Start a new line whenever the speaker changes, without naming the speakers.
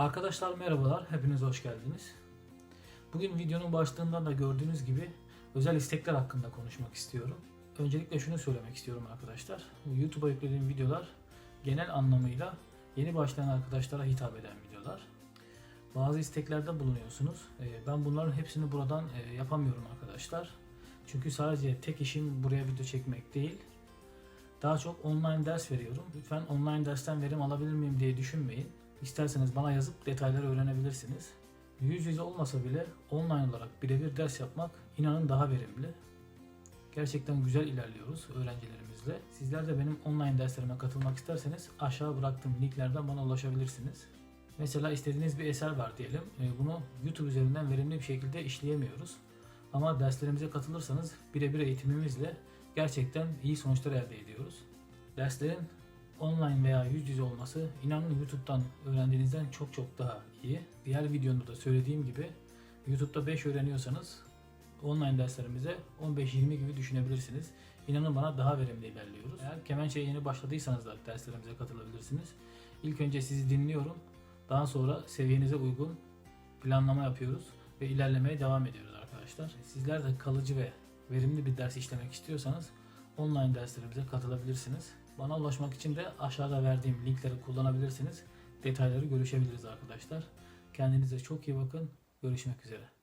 Arkadaşlar merhabalar, hepiniz hoş geldiniz. Bugün videonun başlığından da gördüğünüz gibi özel istekler hakkında konuşmak istiyorum. Öncelikle şunu söylemek istiyorum arkadaşlar. YouTube'a yüklediğim videolar genel anlamıyla yeni başlayan arkadaşlara hitap eden videolar. Bazı isteklerde bulunuyorsunuz. Ee, Ben bunların hepsini buradan e, yapamıyorum arkadaşlar. Çünkü sadece tek işim buraya video çekmek değil. Daha çok online ders veriyorum. Lütfen online dersten verim alabilir miyim diye düşünmeyin. İsterseniz bana yazıp detayları öğrenebilirsiniz. Yüz yüze olmasa bile online olarak birebir ders yapmak inanın daha verimli. Gerçekten güzel ilerliyoruz öğrencilerimizle. Sizler de benim online derslerime katılmak isterseniz aşağı bıraktığım linklerden bana ulaşabilirsiniz. Mesela istediğiniz bir eser var diyelim. E, Bunu YouTube üzerinden verimli bir şekilde işleyemiyoruz. Ama derslerimize katılırsanız birebir eğitimimizle gerçekten iyi sonuçlar elde ediyoruz. Derslerin online veya yüz yüze olması inanın YouTube'dan öğrendiğinizden çok çok daha iyi. Diğer videomda da söylediğim gibi YouTube'da 5 öğreniyorsanız online derslerimize 15-20 gibi düşünebilirsiniz. İnanın bana daha verimli ilerliyoruz. Eğer Kemençe'ye yeni başladıysanız da derslerimize katılabilirsiniz. İlk önce sizi dinliyorum. Daha sonra seviyenize uygun planlama yapıyoruz ve ilerlemeye devam ediyoruz arkadaşlar. Sizler de kalıcı ve verimli bir ders işlemek istiyorsanız online derslerimize katılabilirsiniz. Bana ulaşmak için de aşağıda verdiğim linkleri kullanabilirsiniz. Detayları görüşebiliriz arkadaşlar. Kendinize çok iyi bakın. Görüşmek üzere.